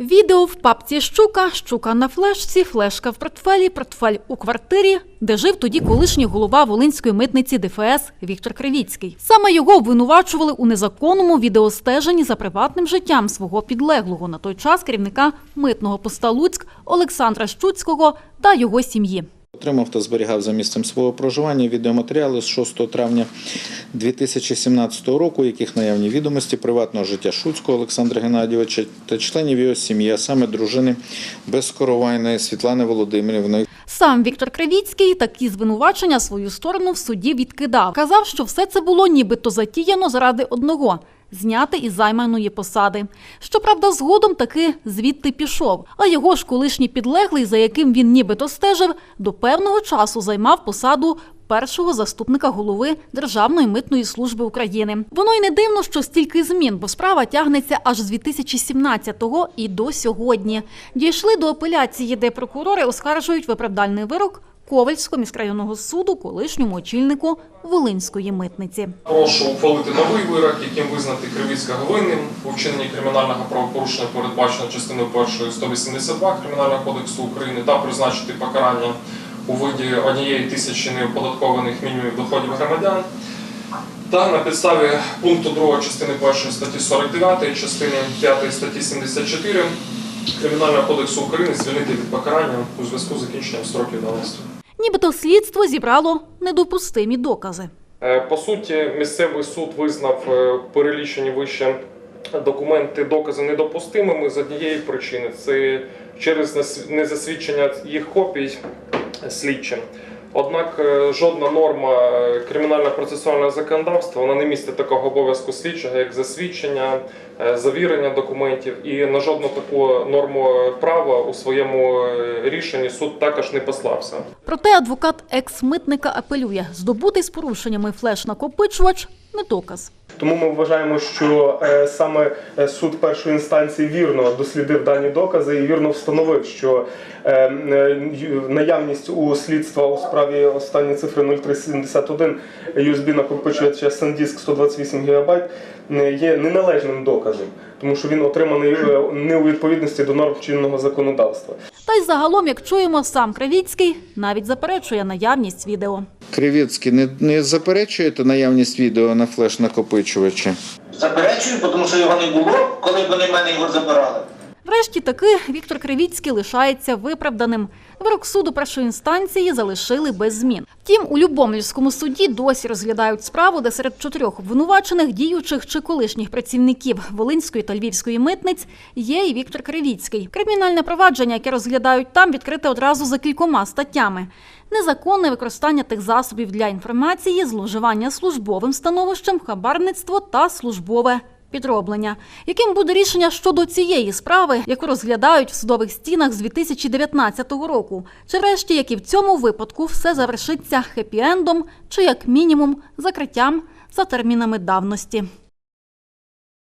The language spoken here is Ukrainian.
Відео в папці Щука, Щука на флешці, флешка в портфелі, портфель у квартирі, де жив тоді колишній голова Волинської митниці ДФС Віктор Кривіцький. Саме його обвинувачували у незаконному відеостеженні за приватним життям свого підлеглого на той час керівника митного поста Луцьк Олександра Щуцького та його сім'ї. Отримав та зберігав за місцем свого проживання відеоматеріали з 6 травня 2017 року, яких наявні відомості приватного життя Шуцького Олександра Геннадійовича та членів його сім'ї, а саме дружини Безкоровайної Світлани Володимирівни. Сам Віктор Кривіцький такі звинувачення свою сторону в суді відкидав. Казав, що все це було нібито затіяно заради одного зняти із займаної посади. Щоправда, згодом таки звідти пішов. А його ж колишній підлеглий, за яким він нібито стежив, до певного часу займав посаду. Першого заступника голови Державної митної служби України. Воно й не дивно, що стільки змін, бо справа тягнеться аж з 2017-го і до сьогодні. Дійшли до апеляції, де прокурори оскаржують виправдальний вирок Ковальського міськрайонного суду колишньому очільнику Волинської митниці. Прошу ухвалити новий вирок, яким визнати Кривицького винним у вчиненні кримінального правопорушення, передбаченого частиною 1 182 Кримінального кодексу України, та призначити покарання у виді однієї тисячі неоподаткованих мінімумів доходів громадян. Та на підставі пункту 2 частини 1 статті 49, частини 5 статті 74 Кримінального кодексу України звільнити від покарання у зв'язку з закінченням строків давності. Нібито слідство зібрало недопустимі докази. Е, По суті, місцевий суд визнав е, перелічені вище документи, докази недопустимими з однієї причини це через незасвідчення їх копій слідчим. Однак е, жодна норма е, кримінально-процесуального законодавства вона не містить такого обов'язку слідчого, як засвідчення, е, завірення документів, і на жодну таку норму права у своєму рішенні суд також не послався. Проте адвокат екс-митника апелює здобутий з порушеннями флеш-накопичувач не доказ. Тому ми вважаємо, що е, саме е, суд першої інстанції вірно дослідив дані докази і вірно встановив, що е, наявність у слідства у справі останні цифри 0371 USB накопичувача SanDisk 128 ГБ є неналежним доказом, тому що він отриманий е, не у відповідності до норм чинного законодавства. Та й загалом, як чуємо, сам Кривіцький навіть заперечує наявність відео. Кривіцький, не, не заперечуєте наявність відео на флеш-накопичувачі? Заперечую, тому що його не було, коли вони в мене його забирали. Врешті таки Віктор Кривіцький лишається виправданим. Вирок суду першої інстанції залишили без змін. Втім, у Любомльському суді досі розглядають справу, де серед чотирьох обвинувачених діючих чи колишніх працівників Волинської та Львівської митниць є і Віктор Кривіцький. Кримінальне провадження, яке розглядають там, відкрите одразу за кількома статтями. Незаконне використання тих засобів для інформації, зловживання службовим становищем, хабарництво та службове підроблення. Яким буде рішення щодо цієї справи, яку розглядають в судових стінах з 2019 року? Чи врешті, як і в цьому випадку, все завершиться хеппі-ендом, чи як мінімум закриттям за термінами давності?